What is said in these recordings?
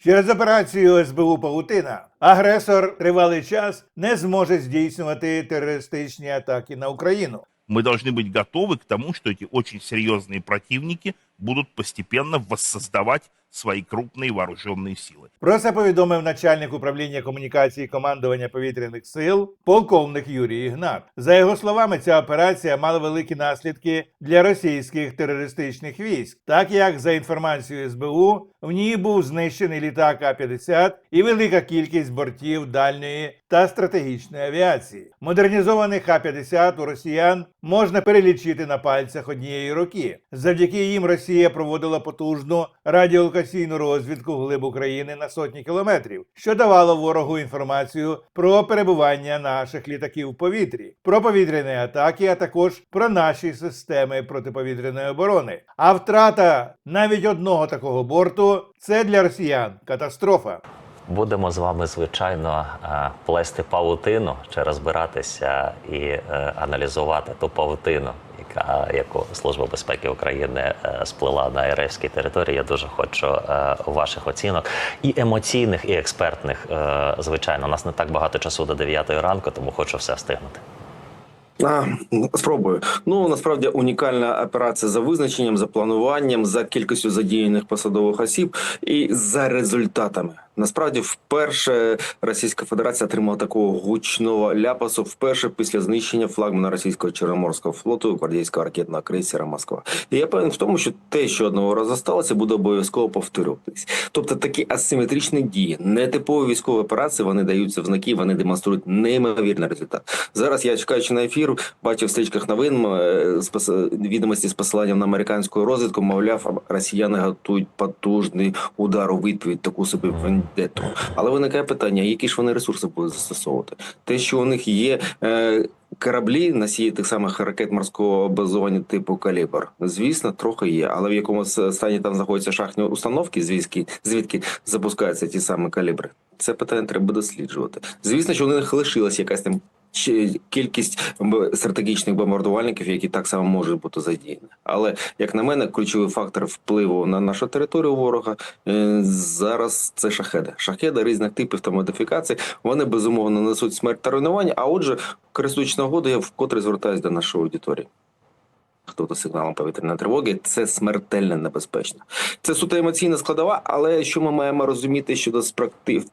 Через операцію СБУ Паутина агресор тривалий час не зможе здійснювати терористичні атаки на Україну. Мы должны быть готовы к тому, что эти очень серьезные противники будут постепенно воссоздавать свои крупные вооруженные силы. Про це повідомив начальник управління комунікації командування повітряних сил полковник Юрій Ігнат. За його словами, ця операція мала великі наслідки для російських терористичних військ, так як за інформацією СБУ в ній був знищений літак А-50 і велика кількість бортів дальньої та стратегічної авіації. Модернізованих А-50 у росіян можна перелічити на пальцях однієї руки. Завдяки їм Росія проводила потужну радіолокаційну розвідку глиб України на сотні кілометрів, що давало ворогу інформацію про перебування наших літаків в повітрі, про повітряні атаки, а також про наші системи протиповітряної оборони. А втрата навіть одного такого борту це для росіян катастрофа. Будемо з вами, звичайно, е, плести павутину чи розбиратися і е, аналізувати ту павутину, яка яку Служба безпеки України е, сплела на РФській території. Я дуже хочу е, ваших оцінок і емоційних, і експертних. Е, Звичайно, у нас не так багато часу до 9 ранку, тому хочу все встигнути. А, спробую. Ну насправді унікальна операція за визначенням, за плануванням, за кількістю задіяних посадових осіб і за результатами. Насправді, вперше Російська Федерація отримала такого гучного ляпасу вперше після знищення флагмана російського Чорноморського флоту гвардійського ракетного крейсера Москва. І я певен в тому, що те, що одного разу сталося, буде обов'язково повторюватись. Тобто такі асиметричні дії, нетипові військові операції, вони даються в знаки, вони демонструють неймовірний результат. Зараз я чекаючи на ефір, бачив в стрічках новин е, відомості з посиланням на американську розвідку. Мовляв, росіяни готують потужний удар у відповідь таку собі вендету. Але виникає питання: які ж вони ресурси будуть застосовувати? Те, що у них є. Е, Кораблі носії тих самих ракет морського базування типу калібр, звісно, трохи є, але в якому стані там знаходяться шахтні установки, звідки звідки запускаються ті самі калібри. Це питання треба досліджувати. Звісно, що у них лишилась якась там кількість стратегічних бомбардувальників, які так само можуть бути задіяні. Але як на мене, ключовий фактор впливу на нашу територію ворога е, зараз це шахеди. Шахеди різних типів та модифікацій. Вони безумовно несуть смерть та руйнування. А отже, користуючи нагоду, я вкотре звертаюся до нашої аудиторії. Хто до сигналом повітряної тривоги, це смертельно небезпечно. Це суто емоційна складова, але що ми маємо розуміти щодо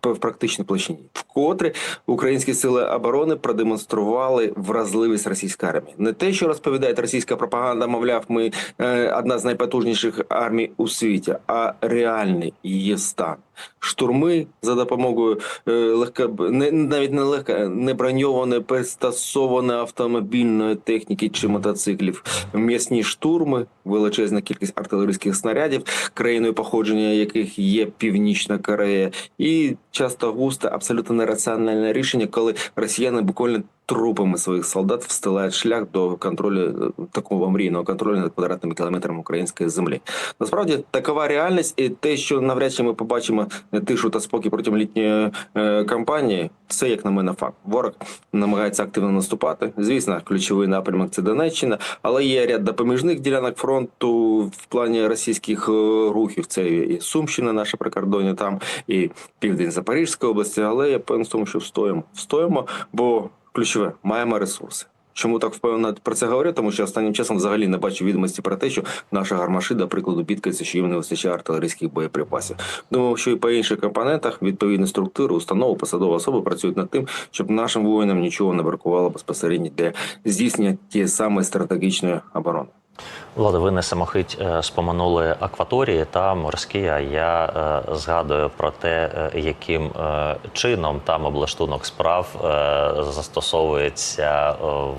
в практичній площині? Вкотре українські сили оборони продемонстрували вразливість російської армії. Не те, що розповідає російська пропаганда, мовляв, ми е, одна з найпотужніших армій у світі, а реальний її стан. Штурми за допомогою е, легка не навіть не легка, не броньованої, пристосованої автомобільної техніки чи мотоциклів, м'ясні штурми, величезна кількість артилерійських снарядів, країною походження яких є Північна Корея, і часто густо абсолютно нераціональне рішення, коли росіяни буквально трупами своїх солдат встилають шлях до контролю е, такого мрійного контролю над квадратними кілометрами української землі. Насправді такова реальність, і те, що навряд чи ми побачимо тишу та спокій протягом літньої е, кампанії, це як на мене факт. Ворог намагається активно наступати. Звісно, ключовий напрямок це Донеччина, але є ряд допоміжних ділянок фронту в плані російських е, рухів. Це і Сумщина, наше прикордоння, там і південь Запорізької області. Але я певен в тому, що встоїмо. Встоїмо, бо ключове маємо ресурси. Чому так впевнено про це говорю? Тому що останнім часом взагалі не бачу відомості про те, що наша гармаші, до прикладу, бідкається, що їм не вистачає артилерійських боєприпасів. Думаю, що і по інших компонентах відповідні структури, установи, посадові особи працюють над тим, щоб нашим воїнам нічого не бракувало безпосередньо для здійснення тієї самої стратегічної оборони. Влада, ви не самохить е, споминули акваторії та морські. А я е, згадую про те, е, яким чином там облаштунок справ застосовується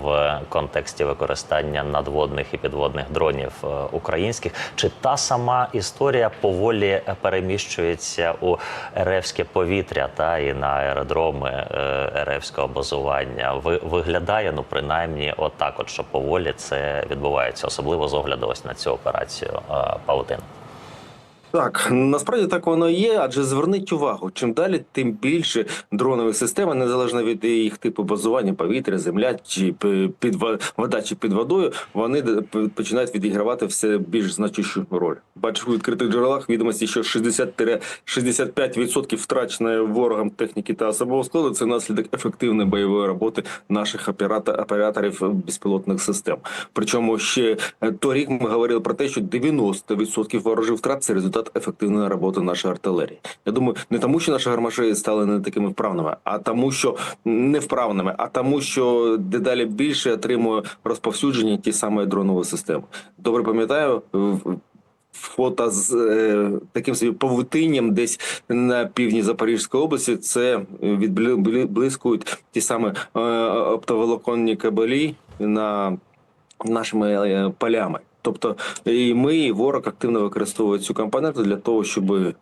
в контексті використання надводних і підводних дронів українських. Чи та сама історія поволі переміщується у РФське повітря та і на аеродроми е, РФського базування? Ви виглядає ну принаймні отак, от що поволі це відбувається, особливо з огляду ось на цю операцію е, Павутин. Так, насправді так воно є, адже зверніть увагу, чим далі, тим більше дронових систем, незалежно від їх типу базування, повітря, земля чи під вода чи під водою, вони починають відігравати все більш значущу роль. Бачу у відкритих джерелах відомості, що 60-65% втраченої ворогом техніки та особового складу це наслідок ефективної бойової роботи наших операторів безпілотних систем. Причому ще е, торік ми говорили про те, що 90% ворожих втрат це результат ефективної роботи нашої артилерії. Я думаю, не тому, що наші гармаші стали не такими вправними, а тому, що невправними, а тому, що дедалі більше отримує розповсюдження ті самі дронові системи. Добре пам'ятаю. Фото з е, таким собі павутинням десь на півдні Запорізької області це відблискують ті самі е, оптоволоконні кабелі на нашими е, полями. Тобто і ми, і ворог активно використовують цю компоненту для того, щоб е,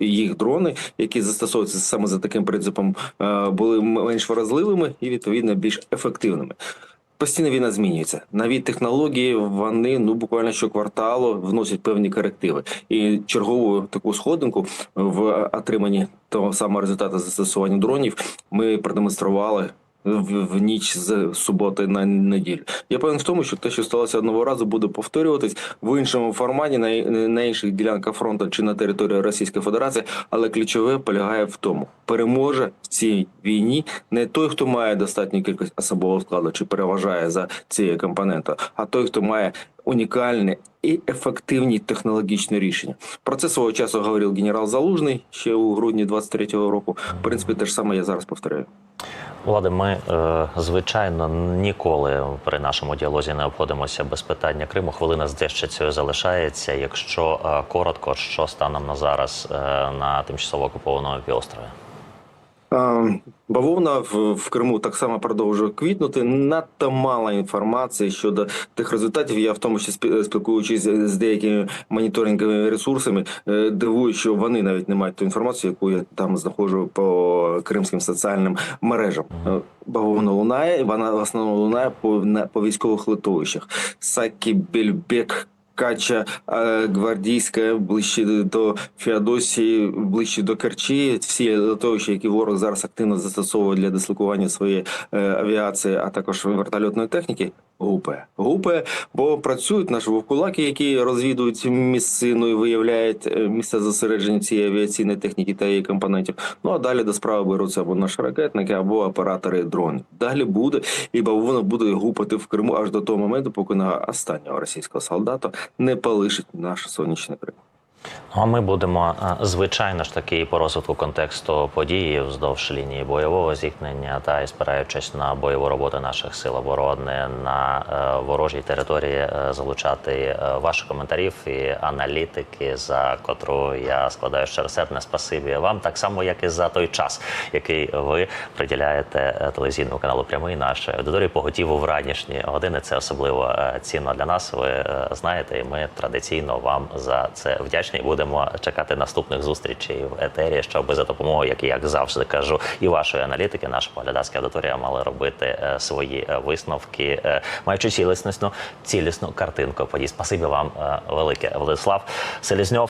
їх дрони, які застосовуються саме за таким принципом, е, були менш вразливими і відповідно більш ефективними. Постійно війна змінюється. Нові технології вони ну буквально щокварталу вносять певні корективи. І чергову таку сходинку в отриманні того самого результату застосування дронів ми продемонстрували в, в ніч з суботи на неділю. Я певен в тому, що те, що сталося одного разу, буде повторюватись в іншому форматі на, на інших ділянках фронту чи на території Російської Федерації, але ключове полягає в тому, переможе в цій війні не той, хто має достатню кількість особового складу чи переважає за цією компонентою, а той, хто має унікальне і ефективні технологічні рішення. Про це свого часу говорив генерал Залужний ще у грудні 23-го року. В принципі, те ж саме я зараз повторяю. Влади, ми е, звичайно ніколи при нашому діалозі не обходимося без питання Криму. Хвилина з дещицею залишається. Якщо е, коротко, що станом на зараз е, на тимчасово окупованому півострові? Бавовна в, в Криму так само продовжує квітнути. Надто мало інформації щодо тих результатів. Я в тому числі спі- спілкуючись з деякими моніторинговими ресурсами, е, дивую, що вони навіть не мають ту інформацію, яку я там знаходжу по кримським соціальним мережам. Е, Бавовна лунає, вона в основному лунає по по військових литовищах. Сакі Бельбек. Кача гвардійська ближче до Феодосії, ближче до Керчі. Всі литовища, які ворог зараз активно застосовує для дислокування своєї е, авіації, а також вертольотної техніки. Гупе, гупе, бо працюють наші вовкулаки, які розвідують місцину і виявляють місце місця зосередження цієї авіаційної техніки та її компонентів. Ну а далі до справи беруться або наші ракетники, або оператори дронів. Далі буде, і воно буде гупати в Криму аж до того моменту, поки на останнього російського солдата не полишить наш сонячний Крим. Ну, А ми будемо е, звичайно ж таки по розвитку контексту події вздовж лінії бойового зіткнення та і спираючись на бойову роботу наших сил оборони на е, ворожій території, е, залучати ваші коментарів і аналітики, за котру я складаю щиросердне спасибі вам, так само як і за той час, який ви приділяєте телевізійному каналу прямий нашій аудиторії поготіву в ранішні години. Це особливо цінно для нас. Ви знаєте, і ми традиційно вам за це вдячні. Будемо чекати наступних зустрічей в етері, щоб за допомогою, як як завжди кажу, і вашої аналітики, наша поглядацька аудиторія мали робити е, свої е, висновки, е, маючи цілісну цілісну картинку подій. Спасибі вам велике, Владислав Селізньов.